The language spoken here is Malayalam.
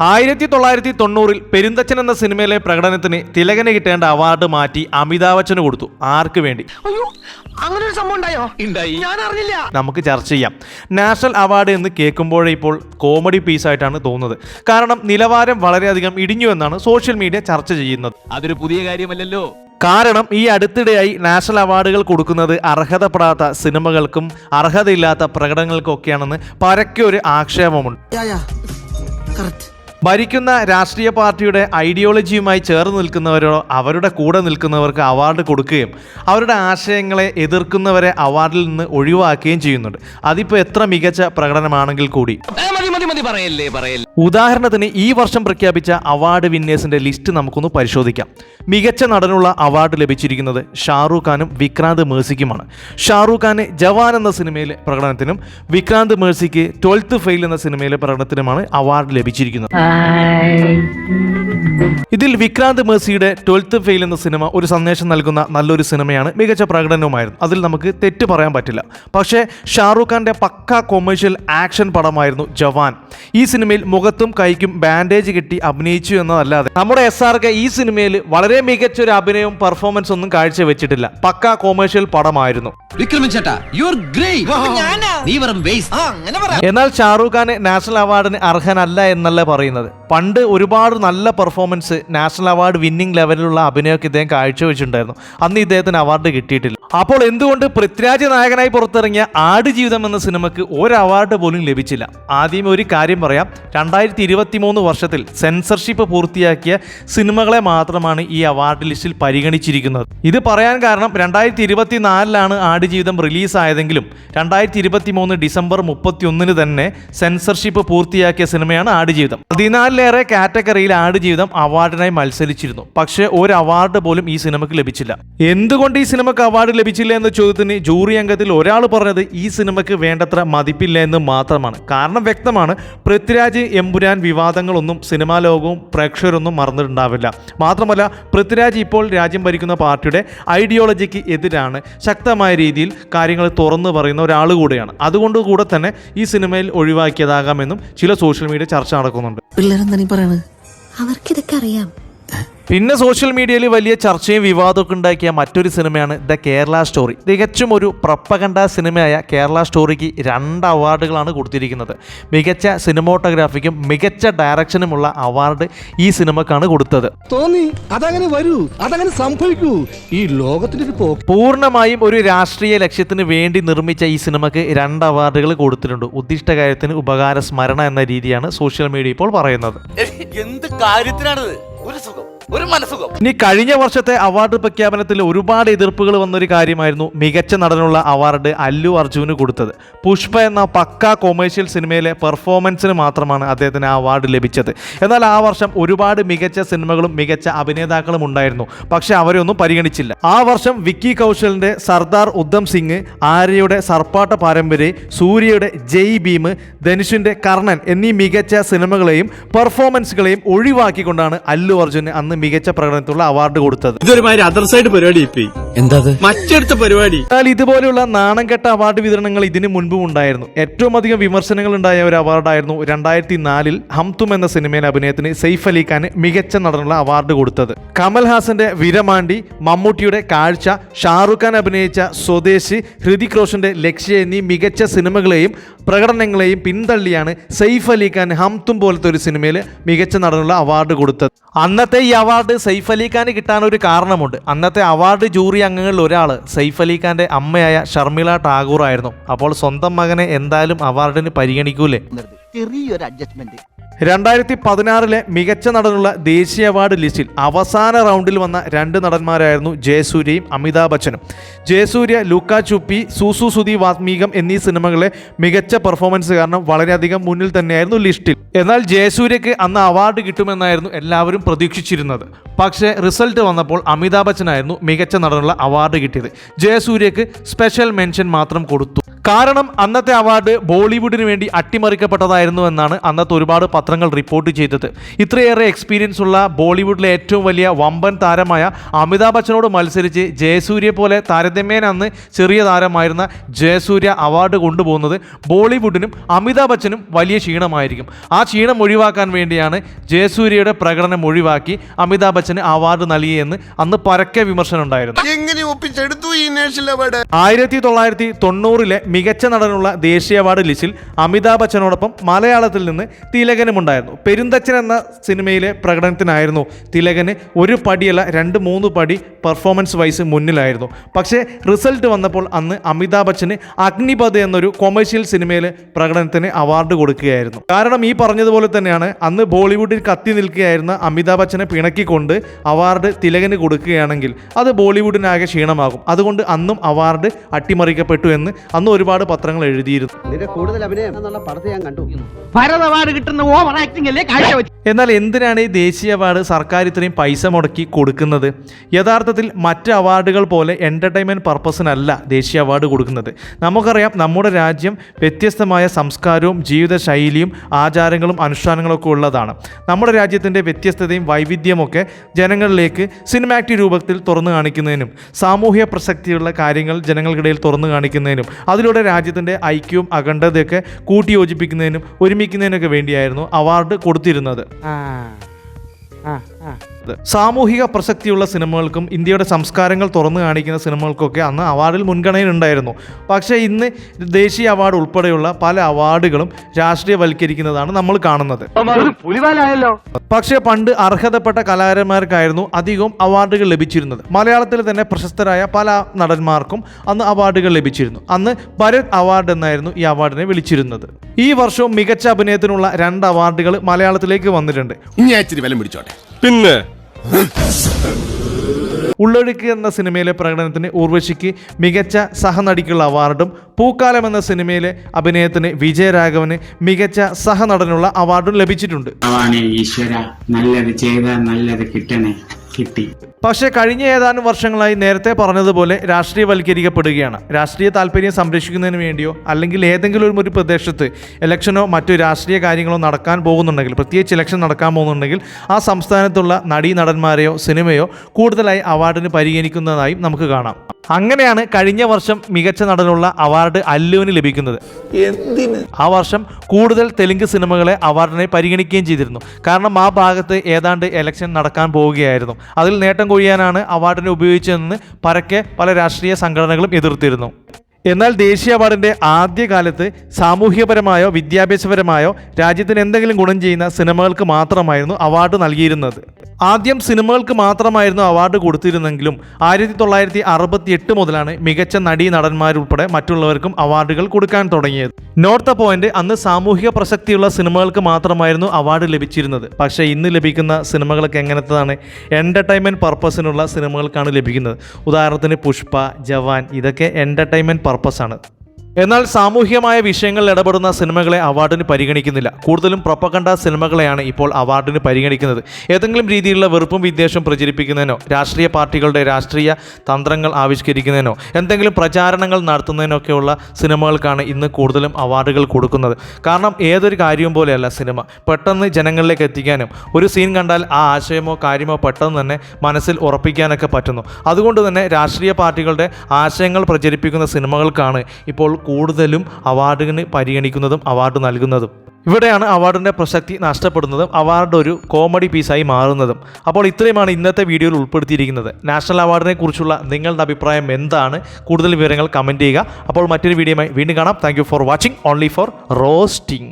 ആയിരത്തി തൊള്ളായിരത്തി തൊണ്ണൂറിൽ പെരുന്തച്ചൻ എന്ന സിനിമയിലെ പ്രകടനത്തിന് തിലകന് കിട്ടേണ്ട അവാർഡ് മാറ്റി അമിതാഭ് ബച്ചന് കൊടുത്തു. ആർക്ക് വേണ്ടി? അയ്യോ അങ്ങനെ ഒരു സംഭവം ഉണ്ടായോ? ഉണ്ടായി. ഞാൻ അറിഞ്ഞില്ല നമുക്ക് ചർച്ച ചെയ്യാം. നാഷണൽ അവാർഡ് എന്ന് കേൾക്കുമ്പോഴേ ഇപ്പോൾ കോമഡി പീസ് ആയിട്ടാണ് തോന്നുന്നത്. കാരണം നിലവാരം വളരെയധികം ഇടിഞ്ഞു എന്നാണ് സോഷ്യൽ മീഡിയ ചർച്ച ചെയ്യുന്നത്. അതൊരു പുതിയ കാര്യമല്ലല്ലോ. കാരണം ഈ അടുത്തിടെയായി നാഷണൽ അവാർഡുകൾ കൊടുക്കുന്നത് അർഹതപ്പെടാത്ത സിനിമകൾക്കും അർഹതയില്ലാത്ത പ്രകടനങ്ങൾക്കൊക്കെയാണെന്ന് പരക്കെ ഒരു ആക്ഷേപമുണ്ട്. കറക്റ്റ് ഭരിക്കുന്ന രാഷ്ട്രീയ പാർട്ടിയുടെ ഐഡിയോളജിയുമായി ചേർന്ന് നിൽക്കുന്നവരോ അവരുടെ കൂടെ നിൽക്കുന്നവർക്ക് അവാർഡ് കൊടുക്കുകയും അവരുടെ ആശയങ്ങളെ എതിർക്കുന്നവരെ അവാർഡിൽ നിന്ന് ഒഴിവാക്കുകയും ചെയ്യുന്നുണ്ട്. അതിപ്പോൾ എത്ര മികച്ച പ്രകടനമാണെങ്കിൽ കൂടി? ഉദാഹരണത്തിന് ഈ വർഷം പ്രഖ്യാപിച്ച അവാർഡ് വിന്നേഴ്സിന്റെ ലിസ്റ്റ് നമുക്കൊന്ന് പരിശോധിക്കാം. മികച്ച നടനുള്ള അവാർഡ് ലഭിച്ചിരിക്കുന്നത് ഷാറൂഖ് ഖാനും വിക്രാന്ത് മേഴ്സിക്കുമാണ്. ഷാറൂഖ് ഖാന് ജവാൻ എന്ന സിനിമയിലെ പ്രകടനത്തിനും വിക്രാന്ത് മേഴ്സിക്ക് ട്വൽത്ത് ഫെയിൽ എന്ന സിനിമയിലെ പ്രകടനത്തിനുമാണ് അവാർഡ് ലഭിച്ചിരിക്കുന്നത്. Bye. ഇതിൽ വിക്രാന്ത് മേഴ്സിയുടെ ട്വൽത്ത് ഫെയിൽ എന്ന സിനിമ ഒരു സന്ദേശം നൽകുന്ന നല്ലൊരു സിനിമയാണ്. മികച്ച പ്രകടനവുമായിരുന്നു. അതിൽ നമുക്ക് തെറ്റ് പറയാൻ പറ്റില്ല. പക്ഷേ ഷാറൂഖ് ഖാന്റെ പക്ക കൊമേഴ്ഷ്യൽ ആക്ഷൻ പടമായിരുന്നു ജവാൻ. ഈ സിനിമയിൽ മുഖത്തും കൈക്കും ബാൻഡേജ് കെട്ടി അഭിനയിച്ചു എന്നതല്ലാതെ നമ്മുടെ എസ് ആർ കെ ഈ സിനിമയിൽ വളരെ മികച്ച ഒരു അഭിനയവും പെർഫോമൻസ് ഒന്നും കാഴ്ചവെച്ചിട്ടില്ല. പക്ക കൊമേഴ്ഷ്യൽ പടമായിരുന്നു. വിക്രമൻ ചേട്ടാ യു ആർ ഗ്രേറ്റ് ഞാനാ? നീ വെറും വേസ്റ്റ് ആ അങ്ങനെ പറ എന്നാൽ ഷാറൂഖ് ഖാനെ നാഷണൽ അവാർഡിന് അർഹനല്ല എന്നല്ല പറയുന്നത്. പണ്ട് ഒരുപാട് നല്ല പെർഫോമൻസ് നാഷണൽ അവാർഡ് വിന്നിംഗ് ലെവലിലുള്ള അഭിനയമൊക്കെ ഇദ്ദേഹം കാഴ്ചവെച്ചിട്ടുണ്ടായിരുന്നു. അന്ന് ഇദ്ദേഹത്തിന് അവാർഡ് കിട്ടിയിട്ടില്ല. അപ്പോൾ എന്തുകൊണ്ട് പൃഥ്വിരാജ് നായകനായി പുറത്തിറങ്ങിയ ആട് ജീവിതം എന്ന സിനിമയ്ക്ക് ഒരു അവാർഡ് പോലും ലഭിച്ചില്ല? ആദ്യം ഒരു കാര്യം പറയാം. രണ്ടായിരത്തി ഇരുപത്തി മൂന്ന് വർഷത്തിൽ സെൻസർഷിപ്പ് പൂർത്തിയാക്കിയ സിനിമകളെ മാത്രമാണ് ഈ അവാർഡ് ലിസ്റ്റിൽ പരിഗണിച്ചിരിക്കുന്നത്. ഇത് പറയാൻ കാരണം രണ്ടായിരത്തി ഇരുപത്തി നാലിലാണ് ആടുജീവിതം റിലീസായതെങ്കിലും രണ്ടായിരത്തി ഇരുപത്തി മൂന്ന് ഡിസംബർ മുപ്പത്തി ഒന്നിന് തന്നെ സെൻസർഷിപ്പ് പൂർത്തിയാക്കിയ സിനിമയാണ് ആടുജീവിതം. പതിനാലിലേറെ കാറ്റഗറിയിൽ ആടുജീവിതം അവാർഡിനായി മത്സരിച്ചിരുന്നു. പക്ഷേ ഒരു അവാർഡ് പോലും ഈ സിനിമയ്ക്ക് ലഭിച്ചില്ല. എന്തുകൊണ്ട് ഈ സിനിമയ്ക്ക് അവാർഡ് ലഭിച്ചില്ല എന്ന ചോദ്യത്തിന് ജൂറി അംഗത്തിൽ ഒരാൾ പറഞ്ഞത് ഈ സിനിമയ്ക്ക് വേണ്ടത്ര മതിപ്പില്ല എന്ന് മാത്രമാണ്. കാരണം വ്യക്തമാണ് പൃഥ്വിരാജ് എമ്പുരാൻ വിവാദങ്ങളൊന്നും സിനിമാ ലോകവും പ്രേക്ഷകരൊന്നും മറന്നിട്ടുണ്ടാവില്ല. മാത്രമല്ല പൃഥ്വിരാജ് ഇപ്പോൾ രാജ്യം ഭരിക്കുന്ന പാർട്ടിയുടെ ഐഡിയോളജിക്ക് എതിരാണ്. ശക്തമായ രീതിയിൽ കാര്യങ്ങൾ തുറന്നു പറയുന്ന ഒരാൾ കൂടെയാണ്. അതുകൊണ്ട് കൂടെ തന്നെ ഈ സിനിമയിൽ ഒഴിവാക്കിയതാകാമെന്നും ചില സോഷ്യൽ മീഡിയ ചർച്ച നടക്കുന്നുണ്ട്. പിള്ളേരെന്താ നീ പറയണത്? അവർക്കിതൊക്കെ അറിയാം. പിന്നെ സോഷ്യൽ മീഡിയയിൽ വലിയ ചർച്ചയും വിവാദമൊക്കെ ഉണ്ടാക്കിയ മറ്റൊരു സിനിമയാണ് ദ കേരള സ്റ്റോറി. തികച്ചും ഒരു പ്രപ്പകണ്ട സിനിമയായ കേരള സ്റ്റോറിക്ക് രണ്ട് അവാർഡുകളാണ് കൊടുത്തിരിക്കുന്നത്. മികച്ച സിനിമോട്ടോഗ്രാഫിക്കും മികച്ച ഡയറക്ഷനുമുള്ള അവാർഡ് ഈ സിനിമക്കാണ് കൊടുത്തത്. തോന്നി അതങ്ങനെ വരൂ അതങ്ങനെ സംഭവിക്കൂ. ഈ ലോകത്തിന്റെ ഒരു പൂർണമായും ഒരു രാഷ്ട്രീയ ലക്ഷ്യത്തിന് വേണ്ടി നിർമ്മിച്ച ഈ സിനിമക്ക് രണ്ട് അവാർഡുകൾ കൊടുത്തിട്ടുണ്ട്. ഉദ്ദിഷ്ട കാര്യത്തിന് ഉപകാര സ്മരണ എന്ന രീതിയാണ് സോഷ്യൽ മീഡിയ ഇപ്പോൾ പറയുന്നത്. എന്ത് കാര്യത്തിനാണിത്? ഒരു സുഖം. ഒരു മനസ്സുഖം. ഇനി കഴിഞ്ഞ വർഷത്തെ അവാർഡ് പ്രഖ്യാപനത്തിൽ ഒരുപാട് എതിർപ്പുകൾ വന്നൊരു കാര്യമായിരുന്നു മികച്ച നടനുള്ള അവാർഡ് അല്ലു അർജുന് കൊടുത്തത്. പുഷ്പ എന്ന പക്ക കൊമേഴ്ഷ്യൽ സിനിമയിലെ പെർഫോമൻസിന് മാത്രമാണ് അദ്ദേഹത്തിന് ആ അവാർഡ് ലഭിച്ചത്. എന്നാൽ ആ വർഷം ഒരുപാട് മികച്ച സിനിമകളും മികച്ച അഭിനേതാക്കളും ഉണ്ടായിരുന്നു. പക്ഷെ അവരെ ഒന്നും പരിഗണിച്ചില്ല. ആ വർഷം വിക്കി കൗശലിന്റെ സർദാർ ഉദ്ധം സിംഗ് ആര്യയുടെ സർപ്പാട്ട പാരമ്പര്യ സൂര്യയുടെ ജയ് ഭീം ധനുഷിന്റെ കർണൻ എന്നീ മികച്ച സിനിമകളെയും പെർഫോമൻസുകളെയും ഒഴിവാക്കിക്കൊണ്ടാണ് അല്ലു അർജുന് അന്ന് മികച്ച പ്രകടനത്തിലുള്ള അവാർഡ് കൊടുത്തത്. ഇതൊരുമാതിരി അതർ സൈഡ് പരിപാടി എന്താ മറ്റടുത്ത പരിപാടി. എന്നാൽ ഇതുപോലെയുള്ള നാണം കെട്ട അവാർഡ് വിതരണങ്ങൾ ഇതിനു മുൻപും ഉണ്ടായിരുന്നു. ഏറ്റവും അധികം വിമർശനങ്ങൾ ഉണ്ടായ ഒരു അവാർഡായിരുന്നു രണ്ടായിരത്തി നാലിൽ ഹംതും എന്ന സിനിമയിലെ അഭിനയത്തിന് സെയ്ഫ് അലി ഖാന് മികച്ച നടനുള്ള അവാർഡ് കൊടുത്തത്. കമൽ ഹാസന്റെ വിരമാണ്ടി മമ്മൂട്ടിയുടെ കാഴ്ച ഷാറുഖ് ഖാൻ അഭിനയിച്ച സ്വദേശി ഹൃതിക് റോഷന്റെ ലക്ഷ്യ എന്നീ മികച്ച സിനിമകളെയും പ്രകടനങ്ങളെയും പിന്തള്ളിയാണ് സെയ്ഫ് അലി ഖാൻ ഹംതും പോലത്തെ ഒരു സിനിമയിൽ മികച്ച നടനുള്ള അവാർഡ് കൊടുത്തത്. അന്നത്തെ ഈ അവാർഡ് സെയ്ഫ് അലി ഖാന് കിട്ടാൻ ഒരു കാരണമുണ്ട്. അന്നത്തെ അവാർഡ് ജൂറി അംഗങ്ങളിൽ ഒരാൾ സെയ്ഫ് അലി ഖാന്റെ അമ്മയായ ഷർമിള ടാഗൂർ ആയിരുന്നു അപ്പോൾ സ്വന്തം മകനെ എന്തായാലും അവാർഡിന് പരിഗണിക്കൂലേ? ചെറിയൊരു അഡ്ജസ്റ്റ്മെന്റ് രണ്ടായിരത്തി പതിനാറിലെ മികച്ച നടനുള്ള ദേശീയ അവാർഡ് ലിസ്റ്റിൽ അവസാന റൗണ്ടിൽ വന്ന രണ്ട് നടന്മാരായിരുന്നു ജയസൂര്യയും അമിതാഭ് ബച്ചനും. ജയസൂര്യ ലൂക്ക ചുപ്പി സൂസു സുധി വാത്മീകം എന്നീ സിനിമകളെ മികച്ച പെർഫോമൻസ് കാരണം വളരെയധികം മുന്നിൽ തന്നെയായിരുന്നു ലിസ്റ്റിൽ. എന്നാൽ ജയസൂര്യക്ക് അന്ന് അവാർഡ് കിട്ടുമെന്നായിരുന്നു എല്ലാവരും പ്രതീക്ഷിച്ചിരുന്നത്. പക്ഷേ റിസൾട്ട് വന്നപ്പോൾ അമിതാഭ് ബച്ചനായിരുന്നു മികച്ച നടനുള്ള അവാർഡ് കിട്ടിയത്. ജയസൂര്യക്ക് സ്പെഷ്യൽ മെൻഷൻ മാത്രം കൊടുത്തു. കാരണം അന്നത്തെ അവാർഡ് ബോളിവുഡിന് വേണ്ടി അട്ടിമറിക്കപ്പെട്ടതായിരുന്നു എന്നാണ് അന്നത്തെ ഒരുപാട് പത്രങ്ങൾ റിപ്പോർട്ട് ചെയ്തത്. ഇത്രയേറെ എക്സ്പീരിയൻസ് ഉള്ള ബോളിവുഡിലെ ഏറ്റവും വലിയ വമ്പൻ താരമായ അമിതാഭ് ബച്ചനോട് മത്സരിച്ച് ജയസൂര്യ പോലെ താരതമ്യേന അന്ന് ചെറിയ താരമായിരുന്ന ജയസൂര്യ അവാർഡ് കൊണ്ടുപോകുന്നത് ബോളിവുഡിനും അമിതാഭ് ബച്ചനും വലിയ ക്ഷീണമായിരിക്കും. ആ ക്ഷീണം ഒഴിവാക്കാൻ വേണ്ടിയാണ് ജയസൂര്യയുടെ പ്രകടനം ഒഴിവാക്കി അമിതാഭ് ബച്ചന് അവാർഡ് നൽകിയെന്ന് അന്ന് പരക്കെ വിമർശനം ഉണ്ടായിരുന്നു ആയിരത്തി തൊള്ളായിരത്തി തൊണ്ണൂറിലെ മികച്ച നടനുള്ള ദേശീയ അവാർഡ് ലിസ്റ്റിൽ അമിതാഭ് ബച്ചനോടൊപ്പം മലയാളത്തിൽ നിന്ന് തിലകനും ഉണ്ടായിരുന്നു പെരുന്തച്ചൻ എന്ന സിനിമയിലെ പ്രകടനത്തിനായിരുന്നു തിലകന് ഒരു പടിയല്ല രണ്ട് മൂന്ന് പടി പെർഫോമൻസ് വൈസ് മുന്നിലായിരുന്നു. പക്ഷേ റിസൾട്ട് വന്നപ്പോൾ അന്ന് അമിതാഭ് ബച്ചന് അഗ്നിപഥ് എന്നൊരു കൊമേഴ്ഷ്യൽ സിനിമയിലെ പ്രകടനത്തിന് അവാർഡ് കൊടുക്കുകയായിരുന്നു. കാരണം ഈ പറഞ്ഞതുപോലെ തന്നെയാണ് അന്ന് ബോളിവുഡിൽ കത്തി നിൽക്കുകയായിരുന്ന അമിതാഭ് ബച്ചനെ പിണക്കിക്കൊണ്ട് അവാർഡ് തിലകന് കൊടുക്കുകയാണെങ്കിൽ അത് ബോളിവുഡിനാകെ ക്ഷീണമാകും. അതുകൊണ്ട് അന്നും അവാർഡ് അട്ടിമറിക്കപ്പെട്ടു എന്ന് അന്ന് ഒരുപാട് പത്രങ്ങൾ എഴുതിയിരുന്നു. കൂടുതൽ അഭിനയം എന്നുള്ള പടത്തെ ഞാൻ കണ്ടു. ഭരത് അവാർഡ് കിട്ടുന്ന ഓവർ ആക്ടിംഗ് അല്ലേ കാഴ്ച എന്നാൽ എന്തിനാണ് ഈ ദേശീയ അവാർഡ് സർക്കാർ ഇത്രയും പൈസ മുടക്കി കൊടുക്കുന്നത്? യഥാർത്ഥത്തിൽ മറ്റ് അവാർഡുകൾ പോലെ എന്റർടൈൻമെന്റ് പർപ്പസിനല്ല ദേശീയ അവാർഡ് കൊടുക്കുന്നത്. നമുക്കറിയാം നമ്മുടെ രാജ്യം വ്യത്യസ്തമായ സംസ്കാരവും ജീവിതശൈലിയും ആചാരങ്ങളും അനുഷ്ഠാനങ്ങളൊക്കെ ഉള്ളതാണ്. നമ്മുടെ രാജ്യത്തിന്റെ വ്യത്യസ്തതയും വൈവിധ്യമൊക്കെ ജനങ്ങളിലേക്ക് സിനിമാക്ടി രൂപത്തിൽ തുറന്നു കാണിക്കുന്നതിനും സാമൂഹ്യ പ്രസക്തിയുള്ള കാര്യങ്ങൾ ജനങ്ങൾക്കിടയിൽ തുറന്നു കാണിക്കുന്നതിനും അതിലൂടെ രാജ്യത്തിന്റെ ഐക്യവും അഖണ്ഡതയൊക്കെ കൂട്ടിയോജിപ്പിക്കുന്നതിനും ഒരുമിക്കുന്നതിനൊക്കെ വേണ്ടിയായിരുന്നു അവാർഡ് കൊടുത്തിരുന്നത്. സാമൂഹിക പ്രസക്തിയുള്ള സിനിമകൾക്കും ഇന്ത്യയുടെ സംസ്കാരങ്ങൾ തുറന്നു കാണിക്കുന്ന സിനിമകൾക്കൊക്കെ അന്ന് അവാർഡിൽ മുൻഗണനയുണ്ടായിരുന്നു പക്ഷേ ഇന്ന് ദേശീയ അവാർഡ് ഉൾപ്പെടെയുള്ള പല അവാർഡുകളും രാഷ്ട്രീയവൽക്കരിക്കുന്നതാണ് നമ്മൾ കാണുന്നത്. പക്ഷേ പണ്ട് അർഹതപ്പെട്ട കലാകാരന്മാർക്കായിരുന്നു അധികവും അവാർഡുകൾ ലഭിച്ചിരുന്നത്. മലയാളത്തിൽ തന്നെ പ്രശസ്തരായ പല നടന്മാർക്കും അന്ന് അവാർഡുകൾ ലഭിച്ചിരുന്നു. അന്ന് ഭരത് അവാർഡ് എന്നായിരുന്നു ഈ അവാർഡിനെ വിളിച്ചിരുന്നത്. ഈ വർഷവും മികച്ച അഭിനയത്തിനുള്ള രണ്ട് അവാർഡുകൾ മലയാളത്തിലേക്ക് വന്നിട്ടുണ്ട്. പിന്നെ? ഉള്ളൊഴുക്ക് എന്ന സിനിമയിലെ പ്രകടനത്തിന് ഉർവശിക്ക് മികച്ച സഹനടിക്കുള്ള അവാർഡും പൂക്കാലം എന്ന സിനിമയിലെ അഭിനയത്തിന് വിജയരാഘവന് മികച്ച സഹനടനുള്ള അവാർഡും ലഭിച്ചിട്ടുണ്ട്. ഈശ്വര നല്ലത് ചെയ്ത നല്ലത് കിട്ടണേ. കിട്ടി. പക്ഷേ കഴിഞ്ഞ ഏതാനും വർഷങ്ങളായി നേരത്തെ പറഞ്ഞതുപോലെ രാഷ്ട്രീയവൽക്കരിക്കപ്പെടുകയാണ്. രാഷ്ട്രീയ താല്പര്യം സംരക്ഷിക്കുന്നതിന് വേണ്ടിയോ അല്ലെങ്കിൽ ഏതെങ്കിലും ഒരു പ്രദേശത്ത് ഇലക്ഷനോ മറ്റു രാഷ്ട്രീയ കാര്യങ്ങളോ നടക്കാൻ പോകുന്നുണ്ടെങ്കിൽ പ്രത്യേകിച്ച് ഇലക്ഷൻ നടക്കാൻ പോകുന്നുണ്ടെങ്കിൽ ആ സംസ്ഥാനത്തുള്ള നടീ നടന്മാരെയോ സിനിമയോ കൂടുതലായി അവാർഡിന് പരിഗണിക്കുന്നതായും നമുക്ക് കാണാം. അങ്ങനെയാണ് കഴിഞ്ഞ വർഷം മികച്ച നടനുള്ള അവാർഡ് അല്ലുവിന് ലഭിക്കുന്നത്. ആ വർഷം കൂടുതൽ തെലുങ്ക് സിനിമകളെ അവാർഡിനെ പരിഗണിക്കുകയും ചെയ്തിരുന്നു. കാരണം ആ ഭാഗത്ത് ഏതാണ്ട് ഇലക്ഷൻ നടക്കാൻ പോവുകയായിരുന്നു. അതിൽ നേട്ടം കൊയ്യാനാണ് അവാർഡിനെ ഉപയോഗിച്ചതെന്ന് പരക്കെ പല രാഷ്ട്രീയ സംഘടനകളും എതിർത്തിരുന്നു. എന്നാൽ ദേശീയ അവാർഡിന്റെ ആദ്യകാലത്ത് സാമൂഹികപരമായോ വിദ്യാഭ്യാസപരമായോ രാജ്യത്തിന് എന്തെങ്കിലും ഗുണം ചെയ്യുന്ന സിനിമകൾക്ക് മാത്രമായിരുന്നു അവാർഡ് നൽകിയിരുന്നത്. ആദ്യം സിനിമകൾക്ക് മാത്രമായിരുന്നു അവാർഡ് കൊടുത്തിരുന്നെങ്കിലും ആയിരത്തി തൊള്ളായിരത്തി അറുപത്തി എട്ട് മുതലാണ് മികച്ച നടീ നടന്മാരുൾപ്പെടെ മറ്റുള്ളവർക്കും അവാർഡുകൾ കൊടുക്കാൻ തുടങ്ങിയത്. നോർത്ത് പോയിന്റ് അന്ന് സാമൂഹിക പ്രസക്തിയുള്ള സിനിമകൾക്ക് മാത്രമായിരുന്നു അവാർഡ് ലഭിച്ചിരുന്നത്. പക്ഷേ ഇന്ന് ലഭിക്കുന്ന സിനിമകളൊക്കെ എങ്ങനത്തതാണ്? എന്റർടൈൻമെന്റ് പർപ്പസിനുള്ള സിനിമകൾക്കാണ് ലഭിക്കുന്നത്. ഉദാഹരണത്തിന് പുഷ്പ ജവാൻ ഇതൊക്കെ എന്റർടൈൻമെന്റ് പർപ്പസാണ് എന്നാൽ സാമൂഹ്യമായ വിഷയങ്ങളിൽ ഇടപെടുന്ന സിനിമകളെ അവാർഡിന് പരിഗണിക്കുന്നില്ല. കൂടുതലും പ്രൊപ്പകണ്ട സിനിമകളെയാണ് ഇപ്പോൾ അവാർഡിന് പരിഗണിക്കുന്നത്. ഏതെങ്കിലും രീതിയിലുള്ള വെറുപ്പും വിദ്വേഷവും പ്രചരിപ്പിക്കുന്നതിനോ രാഷ്ട്രീയ പാർട്ടികളുടെ രാഷ്ട്രീയ തന്ത്രങ്ങൾ ആവിഷ്കരിക്കുന്നതിനോ എന്തെങ്കിലും പ്രചാരണങ്ങൾ നടത്തുന്നതിനൊക്കെയുള്ള സിനിമകൾക്കാണ് ഇന്ന് കൂടുതലും അവാർഡുകൾ കൊടുക്കുന്നത്. കാരണം ഏതൊരു കാര്യവും പോലെയല്ല സിനിമ. പെട്ടെന്ന് ജനങ്ങളിലേക്ക് എത്തിക്കാനും ഒരു സീൻ കണ്ടാൽ ആ ആശയമോ കാര്യമോ പെട്ടെന്ന് തന്നെ മനസ്സിൽ ഉറപ്പിക്കാനൊക്കെ പറ്റുന്നു. അതുകൊണ്ട് തന്നെ രാഷ്ട്രീയ പാർട്ടികളുടെ ആശയങ്ങൾ പ്രചരിപ്പിക്കുന്ന സിനിമകൾക്കാണ് ഇപ്പോൾ കൂടുതലും അവാർഡിന് പരിഗണിക്കുന്നതും അവാർഡ് നൽകുന്നതും. ഇവിടെയാണ് അവാർഡിന്റെ പ്രസക്തി നഷ്ടപ്പെടുന്നതും അവാർഡ് ഒരു കോമഡി പീസായി മാറുന്നതും. അപ്പോൾ ഇത്രയുമാണ് ഇന്നത്തെ വീഡിയോയിൽ ഉൾപ്പെടുത്തിയിരിക്കുന്നത്. നാഷണൽ അവാർഡിനെ കുറിച്ചുള്ള നിങ്ങളുടെ അഭിപ്രായം എന്താണ്? കൂടുതൽ വിവരങ്ങൾ കമന്റ് ചെയ്യുക. അപ്പോൾ മറ്റൊരു വീഡിയോയുമായി വീണ്ടും കാണാം. Thank for watching only for roasting